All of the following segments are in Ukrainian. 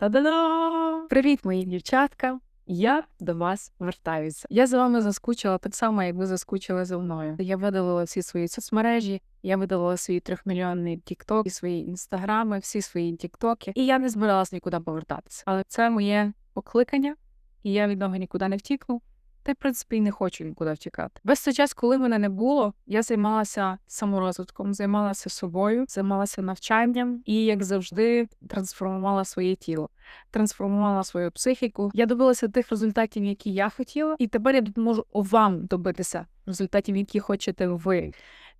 Та-да-да! Привіт, мої дівчатка! Я до вас вертаюся. Я за вами заскучила так само, як ви заскучили за мною. Я видалила всі свої соцмережі, я видалила свій трьохмільйонний тікток, свої інстаграми, всі свої тіктоки, і я не збиралась нікуди повертатися. Але це моє покликання, і я від нього нікуди не втікну. Та й, в принципі, і не хочу нікуди втікати. Весь цей час, коли мене не було, я займалася саморозвитком, займалася собою, займалася навчанням і, як завжди, трансформувала своє тіло, трансформувала свою психіку. Я добилася тих результатів, які я хотіла, і тепер я можу вам добитися результатів, які хочете ви.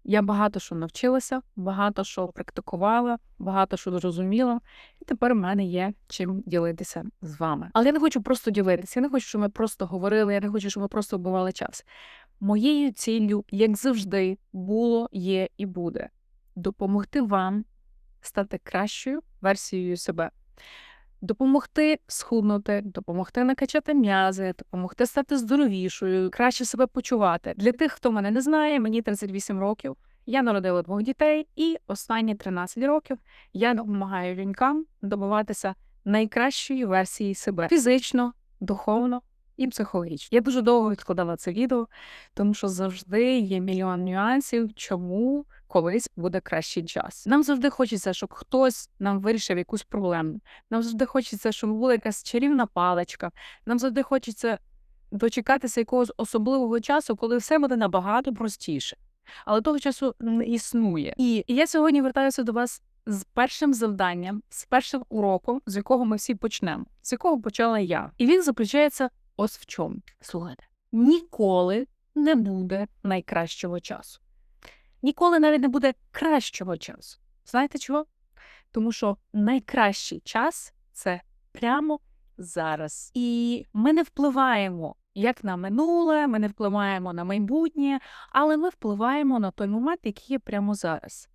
Я багато що навчилася, багато що практикувала, багато що зрозуміла, і тепер в мене є чим ділитися з вами. Але я не хочу просто ділитися. Я не хочу, щоб ми просто говорили. Я не хочу, щоб ми просто вбивали час. Моєю ціллю, як завжди, було, є і буде допомогти вам стати кращою версією себе. Допомогти схуднути, допомогти накачати м'язи, допомогти стати здоровішою, краще себе почувати. Для тих, хто мене не знає, мені 38 років. Я народила двох дітей, і останні 13 років я допомагаю жінкам добиватися найкращої версії себе фізично, духовно і психологічно. Я дуже довго відкладала це відео, тому що завжди є мільйон нюансів, чому колись буде кращий час. Нам завжди хочеться, щоб хтось нам вирішив якусь проблему. Нам завжди хочеться, щоб була якась чарівна паличка. Нам завжди хочеться дочекатися якогось особливого часу, коли все буде набагато простіше. Але того часу не існує. І я сьогодні вертаюся до вас з першим завданням, з першим уроком, з якого ми всі почнемо, з якого почала я. І він заключається ось в чому. Слухайте, ніколи не буде найкращого часу. Ніколи навіть не буде кращого часу. Знаєте чого? Тому що найкращий час це прямо зараз. І ми не впливаємо як на минуле, ми не впливаємо на майбутнє, але ми впливаємо на той момент, який є прямо зараз.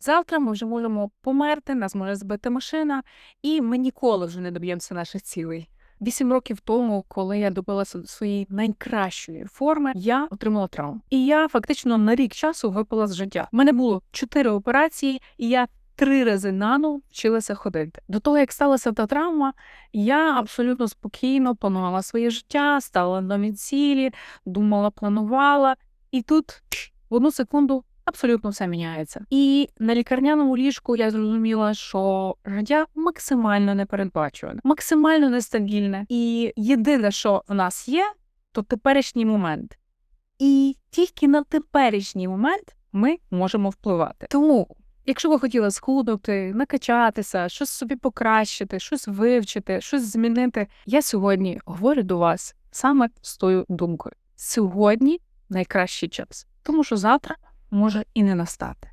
Завтра ми вже можемо померти, нас може збити машина, і ми ніколи вже не доб'ємося наших цілей. Вісім років тому, коли я добилася до своєї найкращої форми, я отримала травму. І я фактично на рік часу випала з життя. У мене було чотири операції, і я три рази нано вчилася ходити. До того, як сталася та травма, я абсолютно спокійно планувала своє життя, ставила нові цілі, думала, планувала, і тут в одну секунду. Абсолютно все міняється. І на лікарняному ліжку я зрозуміла, що життя максимально непередбачуване, максимально нестабільне. І єдине, що в нас є, то теперішній момент. І тільки на теперішній момент ми можемо впливати. Тому, якщо ви хотіли схуднути, накачатися, щось собі покращити, щось вивчити, щось змінити, я сьогодні говорю до вас саме з тою думкою. Сьогодні найкращий час, тому що завтра може і не настати.